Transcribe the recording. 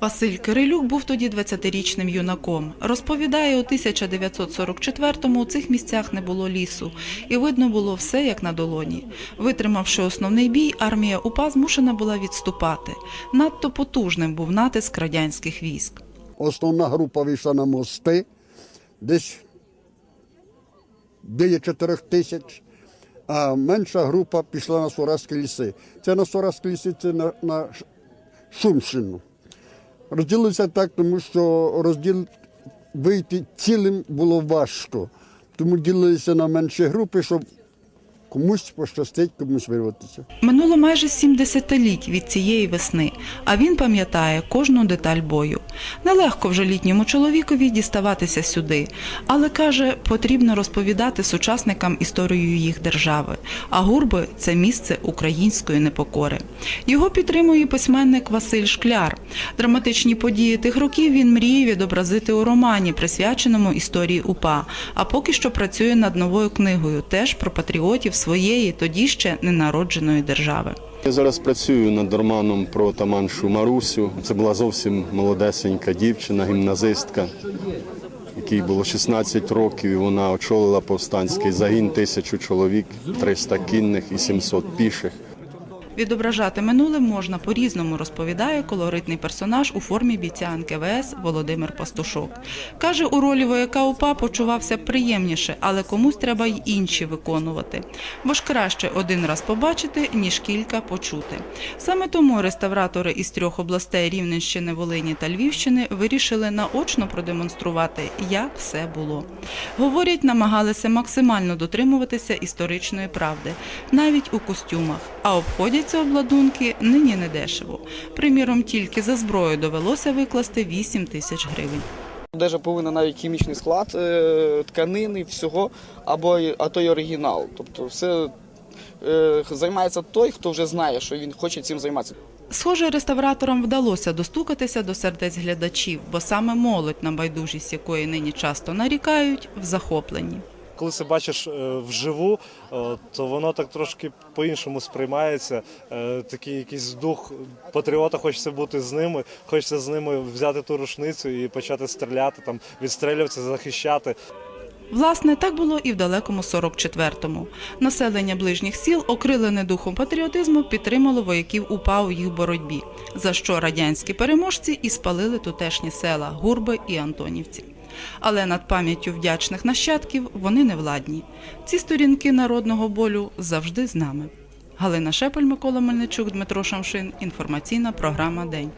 Василь Кирилюк був тоді 20-річним юнаком. Розповідає, у 1944-му у цих місцях не було лісу, і видно було все як на долоні. Витримавши основний бій, армія УПА змушена була відступати. Надто потужним був натиск радянських військ. Основна група вийшла на мости, десь біля 4 тисяч, а менша група пішла на Соразькі ліси. Це на Соразькі ліси, це на, на Шумщину. Розділилися так, тому що розділ вийти цілим було важко. Тому ділилися на менші групи, щоб комусь пощастить, комусь вирватися. Минуло майже сім десятиліть від цієї весни, а він пам'ятає кожну деталь бою. Нелегко вже літньому чоловікові діставатися сюди, але каже, потрібно розповідати сучасникам історію їх держави. А гурби це місце української непокори. Його підтримує письменник Василь Шкляр. Драматичні події тих років він мріє відобразити у романі, присвяченому історії УПА. А поки що працює над новою книгою, теж про патріотів своєї тоді ще ненародженої держави. Я зараз працюю над романом про таманшу Марусю. Це була зовсім молодесенька дівчина, гімназистка, якій було 16 років, і вона очолила повстанський загін тисячу чоловік, 300 кінних і 700 піших. Відображати минуле можна по-різному, розповідає колоритний персонаж у формі бійця НКВС Володимир Пастушок. Каже, у ролі вояка УПА почувався приємніше, але комусь треба й інші виконувати. Бо ж краще один раз побачити, ніж кілька почути. Саме тому реставратори із трьох областей Рівненщини, Волині та Львівщини вирішили наочно продемонструвати, як все було. Говорять, намагалися максимально дотримуватися історичної правди, навіть у костюмах, а обходяться обладунки нині недешево. Приміром, тільки за зброю довелося викласти 8 тисяч гривень. Одежа повинна навіть хімічний склад е, тканини, всього, або а то й оригінал. Тобто все е, займається той, хто вже знає, що він хоче цим займатися. Схоже, реставраторам вдалося достукатися до сердець глядачів, бо саме молодь, на байдужість якої нині часто нарікають, в захопленні. Коли це бачиш е, вживу, е, то воно так трошки по-іншому сприймається. Е, Такий якийсь дух патріота, хочеться бути з ними, хочеться з ними взяти ту рушницю і почати стріляти, там відстрілюватися, захищати. Власне, так було і в далекому 44-му. Населення ближніх сіл, окрилене духом патріотизму, підтримало вояків УПА у їх боротьбі, за що радянські переможці і спалили тутешні села Гурби і Антонівці. Але над пам'яттю вдячних нащадків вони не владні. Ці сторінки народного болю завжди з нами. Галина Шепель, Микола Мельничук, Дмитро Шамшин. Інформаційна програма День.